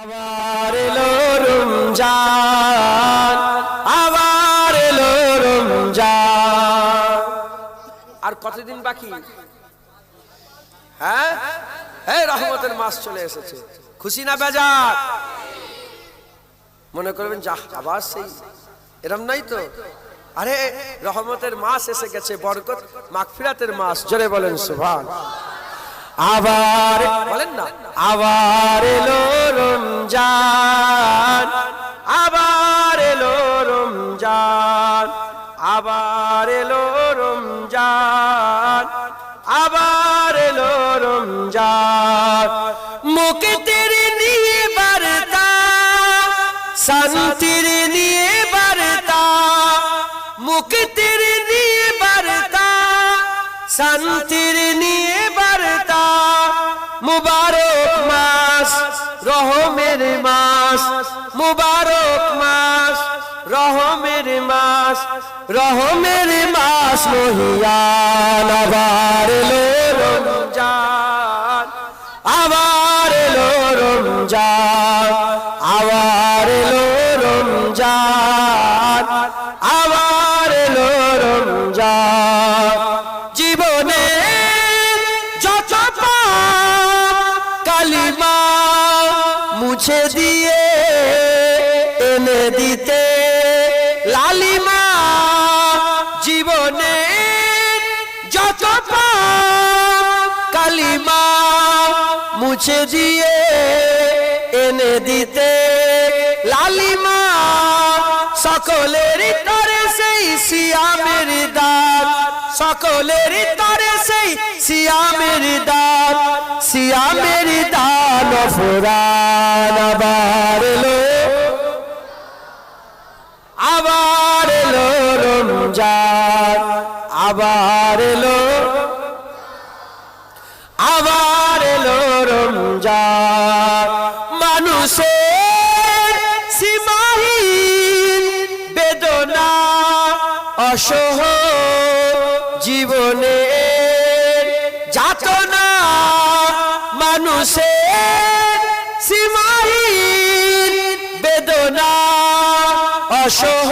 আবার এলো রমজান, আবার এলো রমজান। আর কতদিন বাকি? হ্যাঁ? এই রহমতের মাস চলে এসেছে। খুশি না বেজার? মনে করবেন যা আবার সেই। এরম নাই তো? আরে, রহমতের মাস এসে গেছে, বরকত মাগফিরাতের মাস, জোরে বলেন সুভান আবার বলেন না। আবার এলো রমজান আবার এলো রমজান আবার এলো রমজান আবার এলো রমজান। মুক্তির নিয়ে বার্তা শান্তির নিয়ে বার্তা মুক্তির নিয়ে বার্তা শান্তির রহমের মাস, মুবারক মাস, রহমের মাস রহমের মাস রহিয়ান আবার এলো রমজান, আবার এলো রমজান। মুছে দিয়ে এনে দিতে। লালিমা, জীবনে যত কালিমা মুছে দিয়ে এনে দিতে। লালিমা, সকলের তরে সেই সিয়ামের সকলের তরে সেই সিয়ামের দাঁত সিয়ামের দান ফুরান আবার এলো। আবার এলো রমজান, আবার এলো। আবার এলো রমজান। মানুষের সীমাহীন বেদনা, অসহ অসহ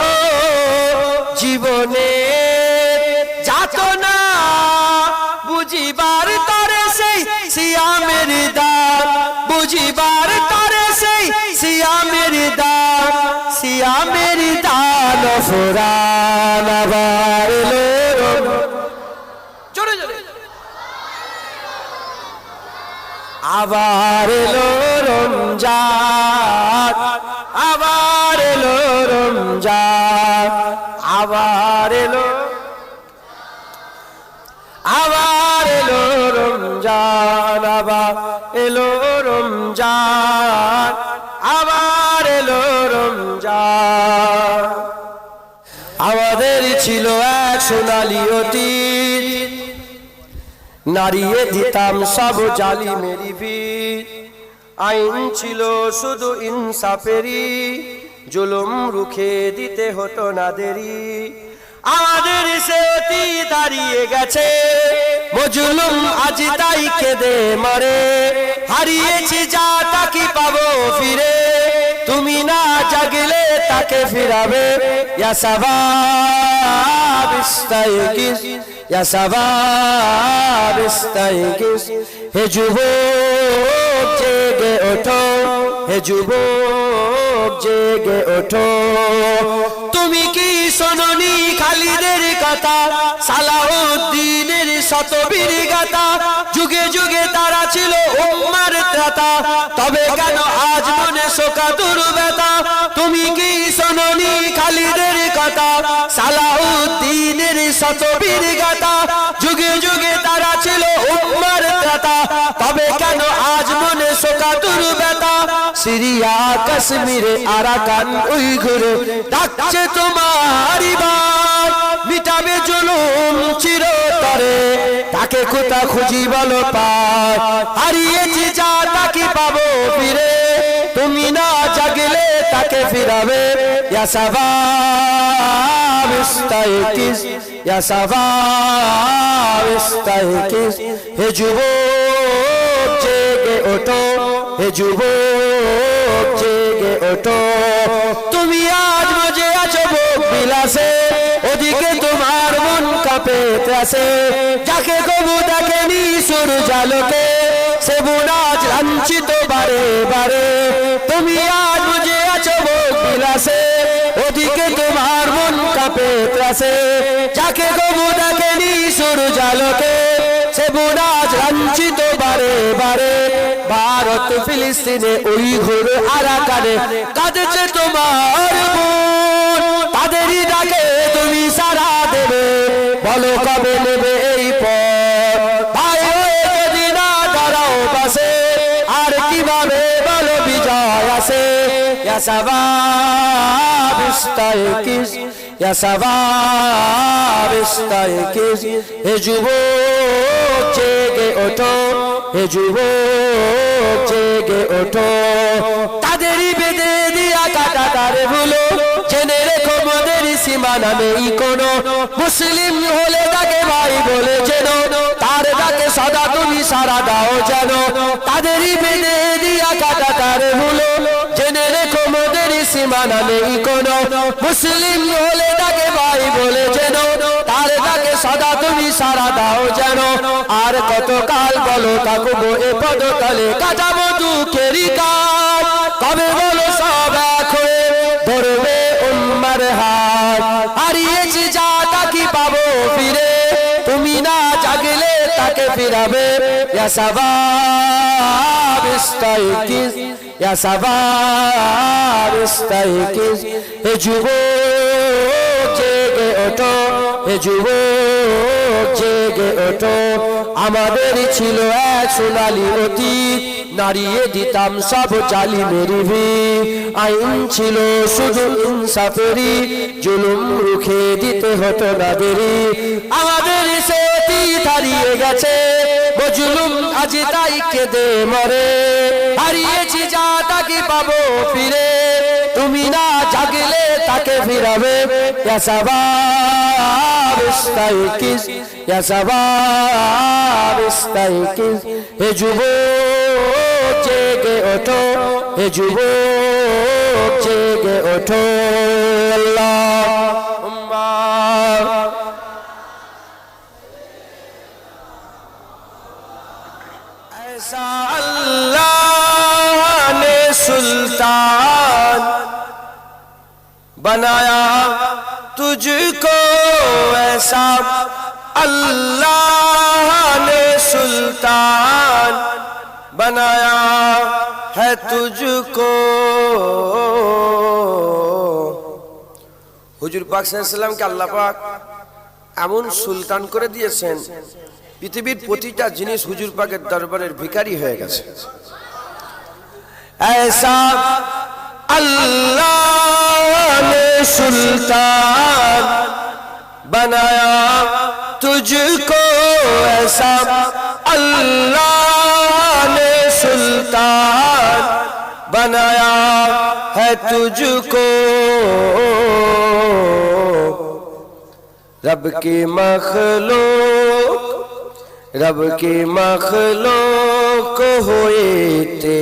জীবনে যাতনা বুঝিবার তরে সেই সিয়ামের দার বুঝিবার তরে সেই সিয়ামের দার সিয়ামের দান ফুরান আবার আবার এলো রমজান। রমজান আবার এলো আবার এলো রমজান, আবার এলো রমজান, আবার এলো রমজান। আমাদের ছিল এক সোনালি অতীত নারিয়ে দিতাম সব জালি মেরি আইন ছিল শুধু ইনসাফেরি জুলুম রুখে দিতে হতো না দেরি। আমাদের সে অতি দাঁড়িয়ে গেছে। মজুলুম আজ তাই কেঁদে মারে। হারিয়েছি যা তাকি পাবো ফিরে। তুমি না জাগলে তাকে ফিরাবে। হে যুবক জেগে ওঠো, হে যুবক, জেগে ওঠো। তুমি কি শোনি খালিদের কথা? সালাউদ্দিনের শতবীর গাথা। যুগে যুগে তারা ছিল উম্মার ত্রাতা। তবে কেন আজ মনে শোকা দুর্ব্যথা তুমি কি শোনি খালিদের কথা? সালাউদ্দিনের শতবীর গাথা। যুগে যুগে তারা ছিল উম্মার ত্রাতা। তবে কেন সিরিয়া কাশ্মীরে আরাকান ওই ঘুরে ডাকছে তোমার বার মিটাবে জুলুম চিরতরে, তাকে কোথা খুঁজি বলো পার। হারিয়েছি যা তাকে পাবো ফিরে? তুমি না জাগলে তাকে ফিরাবে। হে যুবক, জেগে ওঠো। হে যুবক ওঠো। তুমি আজ মজে আছো ভোগ বিলাসে, ওদিকে তোমার মন কাঁপে ত্রাসে। যাকে কবু দেখেনি সুর জালকে, সে বুনাজ লাঞ্ছিত বারে বারে। তুমি আজ মজে আছো ভোগ বিলাসে, ওদিকে তোমার মন কাঁপে ত্রাসে। যাকে কবু দেখেনি সুর জালকে সে বুনাজ লাঞ্ছিত বারে বারে। ভারত, ফিলিস্তিনে ওই ঘোর আরাকানে কাঁদেছে তোমার বোন তাদেরই ডাকে তুমি সারা দেবে। বলো কবে নেবে এই পথ? ভাই হয়ে যদি না আর কীভাবে বলো বিজয় আসে? ইস্তাইকিস। ইয়া সাবাব ইস্তাইকিস হে যুবক জেগে ওঠো হে যুবক জেগে ওঠো তাদেরই বেঁধে দিয়া কাটা তারে ভুলো জেনে রেখো মোদের সীমানা নেই কোনো মুসলিম হলে তাকে ভাই বলে যেন তার ডাকে সদা তুমি সারা দাও যেন তাদেরই বেঁধে দিয়া কাটা তারে ভুলো সীমানা নেই কোনো মুসলিম হলে তাকে ভাই বলে যেন তার ডাকে সদা তুমি সারা দাও যেন আর কাল বলো থাকব এ কাটাবো কাজ কবে বলো সব এক হয়ে ধরবে উম্মার হাত। হারিয়েছি যা তাকি পাবো ফিরে? তুমি না জাগলে তাকে ফিরাবে। হে যুবক, জেগে ওঠো। হে যুবক, জেগে ওঠো। আমাদের ছিল এক সোনালি অতীত। নারিয়ে দিতাম সব জালি মেরিভি আইন ছিল শুধু ইনসাফেরি জুলুম রুখে দিতে হতো না দেরি আমাদের হারিয়ে গেছে। ও জুলুম আজ তাই কেঁদে মরে। হারিয়েছি যা তাকে পাবো ফিরে। তুমি না জাগলে তাকে ফিরাবে। হে যুবক জেগে ওঠো। হে যুবক জেগে ওঠো। আল্লাহুম্মা بنایا تجھ کو ایسا اللہ نے سلطان بنایا ہے تجھ کو হুজুর পাক সাল্লামকে আল্লাহ পাক এমন সুলতান করে দিয়েছেন, পৃথিবীর প্রতিটা জিনিস হুজুর পাকের দরবারের ভিকারি হয়ে গেছে। اللہ نے سلطان بنایا تجھ کو ایسا اللہ نے سلطان بنایا ہے تجھ کو رب کی مخلوق رب کی مخلوق ہوئے تھے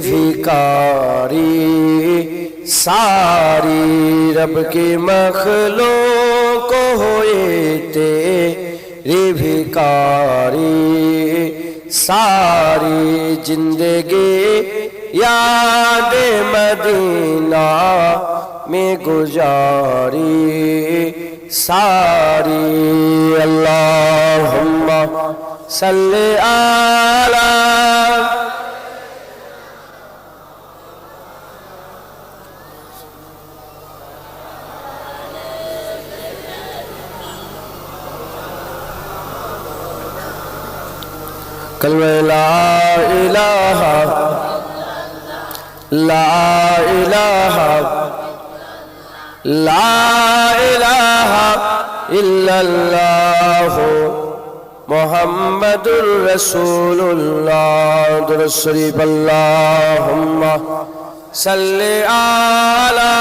भिकारी सारी रब की मखलूक हुए तेरे भिकारी सारी ज़िंदगी याद मदीना में गुजारी। सारी अल्लाहुम्मा सल्ले आला كلمة لا إله لا إله لا إله إلا الله محمد رسول الله درسريب اللهم صل على